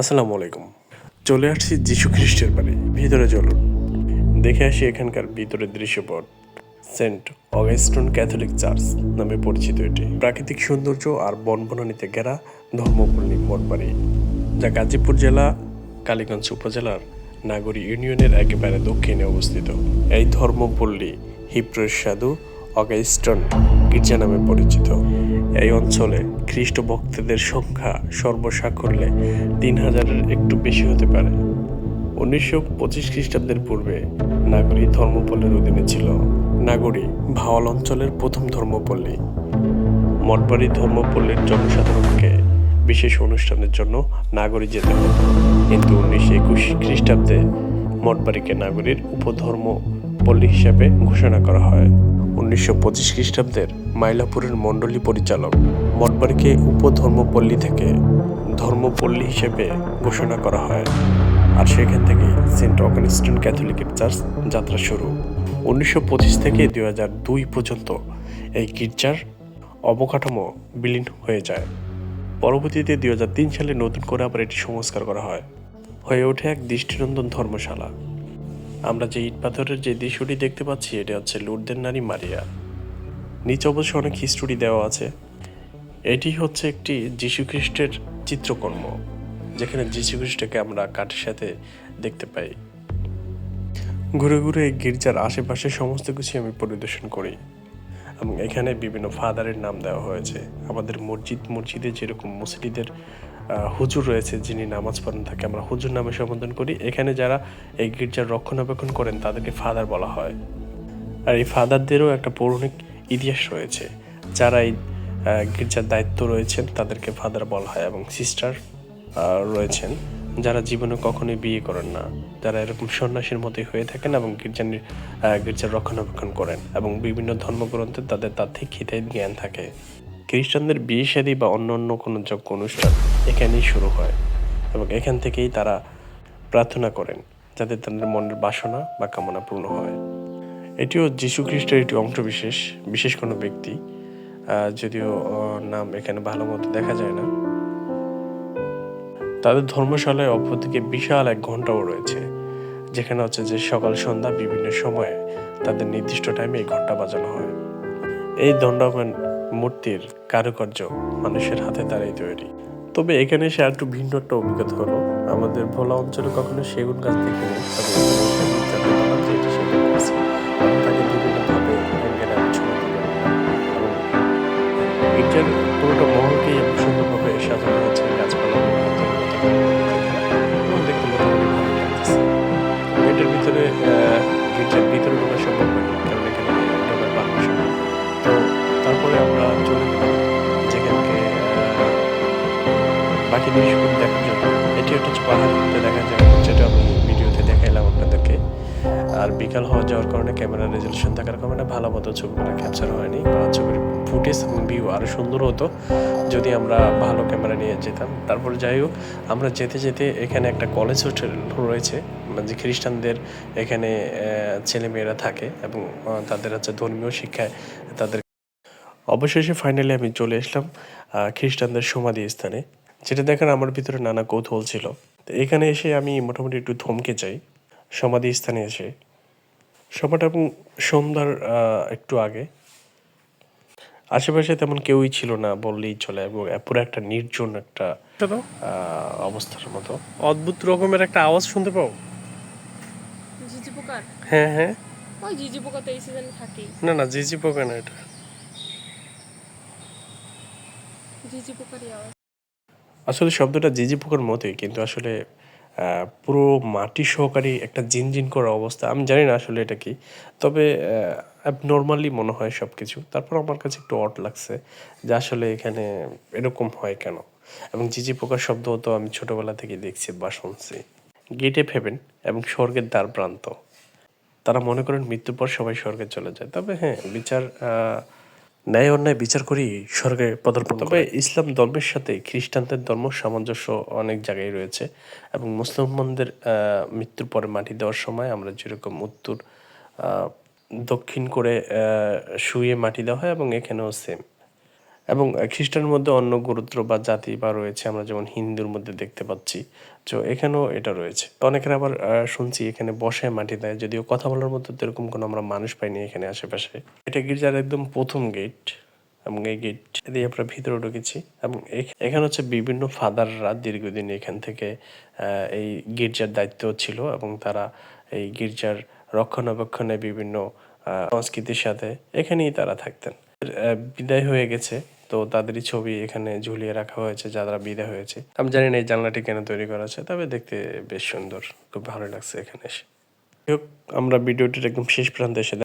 আসসালামু আলাইকুম। চলে আসছি যীশু খ্রিস্টের বাড়ি, ভিতরে চলুন। দেখে আসি এখানকার ভিতরের দৃশ্যপট। সেন্ট অগাস্টন ক্যাথলিক চার্চ নামে পরিচিত এটি। প্রাকৃতিক সৌন্দর্য আর বনবনানীতে ঘেরা ধর্মপল্লী মঠবাড়ি যা গাজীপুর জেলা, কালীগঞ্জ উপজেলার নাগরী ইউনিয়নের একেবারে দক্ষিণে অবস্থিত। এই ধর্মপল্লী হিপ্রোর সাধু অগাস্টন গির্জা নামে পরিচিত। এই অঞ্চলে খ্রিস্ট ভক্তদের সংখ্যা সর্বসাকল্যে তিন হাজারের একটু বেশি হতে পারে। উনিশশো পঁচিশ খ্রিস্টাব্দের পূর্বে নাগরী ধর্মপল্লীর অধীনে ছিল নাগরী ভাওয়াল অঞ্চলের প্রথম ধর্মপল্লী। মঠবাড়ি ধর্মপল্লীর জনসাধারণকে বিশেষ অনুষ্ঠানের জন্য নাগরী যেতে হতো। কিন্তু উনিশশো একুশ খ্রিস্টাব্দে মঠবাড়িকে নাগরীর উপধর্ম পল্লী হিসেবে ঘোষণা করা হয়। উনিশশো পঁচিশ খ্রিস্টাব্দের মাইলাপুরের মণ্ডলী পরিচালক মঠবাড়িকে উপধর্মপল্লী থেকে ধর্মপল্লী হিসেবে ঘোষণা করা হয়। আর সেখান থেকে সেন্ট অগানিস্টন ক্যাথলিকের চার্চ যাত্রা শুরু। উনিশশো পঁচিশ থেকে দুই হাজার দুই পর্যন্ত এই গির্জার অবকাঠামো বিলীন হয়ে যায়। পরবর্তীতে দুই হাজার তিন সালে নতুন করে আবার এটি সংস্কার করা হয়। হয়ে ওঠে এক দৃষ্টিনন্দন ধর্মশালা। আমরা যে ইট পাথরের যে দৃশ্যটি দেখতে পাচ্ছি এটা হচ্ছে লুর্দের নারী মারিয়া। নিচে অবশ্য অনেক হিস্টোরি দেওয়া আছে। এটি হচ্ছে একটি যীশুখ্রিস্টের চিত্রকর্ম যেখানে যীশুখ্রিস্টকে আমরা কাঠের সাথে দেখতে পাই। ঘুরে ঘুরে এই গির্জার আশেপাশে সমস্ত কিছু আমি পরিদর্শন করি এবং এখানে বিভিন্ন ফাদারের নাম দেওয়া হয়েছে। আমাদের মসজিদ মসজিদে যেরকম মসজিদের আহ, হুজুর রয়েছে যিনি নামাজ পড়েন থাকে আমরা হুজুর নামে সম্বোধন করি। এখানে যারা এই গির্জার রক্ষণাবেক্ষণ করেন, তাদেরকে ফাদার বলা হয়। আর এই ফাদারদেরও একটা পৌরাণিক ইতিহাস রয়েছে, যারা এই গির্জার দায়িত্ব রয়েছেন, তাদেরকে ফাদার বলা হয় এবং সিস্টার রয়েছেন, যারা জীবনে কখনোই বিয়ে করেন না। যারা এরকম সন্ন্যাসীর মতোই হয়ে থাকেন এবং গির্জার গির্জার রক্ষণাবেক্ষণ করেন এবং বিভিন্ন ধর্মগ্রন্থে তাদের তাত্ত্বিক হিতাহিত জ্ঞান থাকে। খ্রিস্টানদের বিয়ে শাদী বা অন্য অন্য কোনো যোগ্য অনুষ্ঠান এখানেই শুরু হয় এবং এখান থেকেই তারা প্রার্থনা করেন যাতে তাদের মনের বাসনা বা কামনা পূর্ণ হয়। এটিও যীশু খ্রিস্টের একটি অংশবিশেষ, বিশেষ কোনো ব্যক্তি যদিও নাম এখানে ভালো মতো দেখা যায় না। তাদের ধর্মশালায় অপরদিকে বিশাল এক ঘন্টাও রয়েছে, যেখানে হচ্ছে যে সকাল, সন্ধ্যা বিভিন্ন সময়ে তাদের নির্দিষ্ট টাইমে এই ঘণ্টা বাজানো হয়। এই দণ্ডায়মান মূর্তির কারুকার্য মানুষের হাতে তারাই তৈরি। তবে এখানে এসে একটু ভিন্ন একটা অভিজ্ঞতা হলো। আমাদের ভোলা অঞ্চলে কখনো সেগুন গাছ দেখিনি পুরোটা মহলকেই সুন্দরভাবে ভিতরে গির্জার ভিতরে ঢোকা সম্ভব কারণ এখানে তো তারপরে আমরা দৃশ্যগুলো দেখার জন্য। এটি একটা পাহাড়িতে দেখা যায়, যেটা আমি ভিডিওতে দেখাইলাম আপনাদেরকে। আর বিকাল হওয়া যাওয়ার কারণে ক্যামেরার রেজলিউশন থাকার কারণে ভালো মতো ছবিগুলো ক্যাপচার হয়নি ছবির ফুটেজ ভিউ আরও সুন্দর হতো যদি আমরা ভালো ক্যামেরা নিয়ে যেতাম। তারপর যাই হোক, আমরা যেতে যেতে এখানে একটা কলেজ হোস্টেল রয়েছে, যে খ্রিস্টানদের এখানে ছেলেমেয়েরা থাকে এবং তাদের হচ্ছে ধর্মীয় শিক্ষায় তাদের অবশেষে ফাইনালি আমি চলে আসলাম খ্রিস্টানদের সমাধি স্থানে। যেটা দেখার আমার ভিতরে নানা কৌতূহল ছিল। তো এখানে এসে আমি মোটামুটি একটু থমকে যাই সমাধি স্থানে এসে। সময়টা এবং সন্ধ্যার একটু আগে। আশেপাশে তেমন কেউই ছিল না বললেই চলে এবং পুরো একটা নির্জন একটা অবস্থার মতো। অদ্ভুত রকমের একটা আওয়াজ শুনতে পাও? ঝিঝি পোকার? হ্যাঁ হ্যাঁ। ওই ঝিঝি পোকা তো এই সিজনে থাকেই। না না জিজি পোকা না এটা। ঝিঝি পোকারই আওয়াজ। আসলে শব্দটা জিজি পোকার মতোই, কিন্তু আসলে পুরো মাটি সহকারী একটা জিনজিন করা অবস্থা, আমি জানি না আসলে এটা কি। তবে নর্মালি মনে হয় সব কিছু তারপর আমার কাছে একটু অট লাগছে যে আসলে এখানে এরকম হয় কেন? এবং জিজি পোকার শব্দ তো আমি ছোটবেলা থেকে দেখছি বা শুনছি। গেটে ফেবেন এবং স্বর্গের দ্বার প্রান্ত। তারা মনে করেন মৃত্যুর পর সবাই স্বর্গে চলে যায়। তবে হ্যাঁ বিচার ন্যায় অন্যায় বিচার করি স্বর্গে পদার্পণ তবে ইসলাম ধর্মের সাথে খ্রিস্টানদের ধর্ম সামঞ্জস্য অনেক জায়গায় রয়েছে এবং মুসলমানদের মৃত্যুর পরে মাটি দেওয়ার সময় আমরা যেরকম উত্তর দক্ষিণ করে শুয়ে মাটি দেওয়া হয় এবং এখানেও সেম এবং খ্রিস্টানের মধ্যে অন্য গুরুত্ব বা জাতি বা রয়েছে, আমরা যেমন হিন্দুর মধ্যে দেখতে পাচ্ছি। তো এখানেও এটা রয়েছে। তো অনেকের আবার শুনছি এখানে বসে মাটি দেয়, যদিও কথা বলার মতো এরকম কোনো আমরা মানুষ পাইনি এখানে আশেপাশে। এটা গির্জার একদম প্রথম গেট এবং এই গেট দিয়ে আমরা ভিতরে ঢুকেছি এবং এখানে হচ্ছে বিভিন্ন ফাদাররা দীর্ঘদিন এখান থেকে এই গির্জার দায়িত্ব ছিল এবং তারা এই গির্জার রক্ষণাবেক্ষণে বিভিন্ন সংস্কৃতির সাথে এখানেই তারা থাকতেন। বিদায় হয়ে গেছে। তো তাদেরই ছবি এখানে ঝুলিয়ে রাখা হয়েছে যারা বিদে হয়েছে। আমি জানি না এই জানলাটি কেন তৈরি করা আছে তবে দেখতে বেশ সুন্দর। খুব ভালো লাগছে এখানে এসে। আমরা ভিডিওটির একদম শেষ প্রান্তে এসে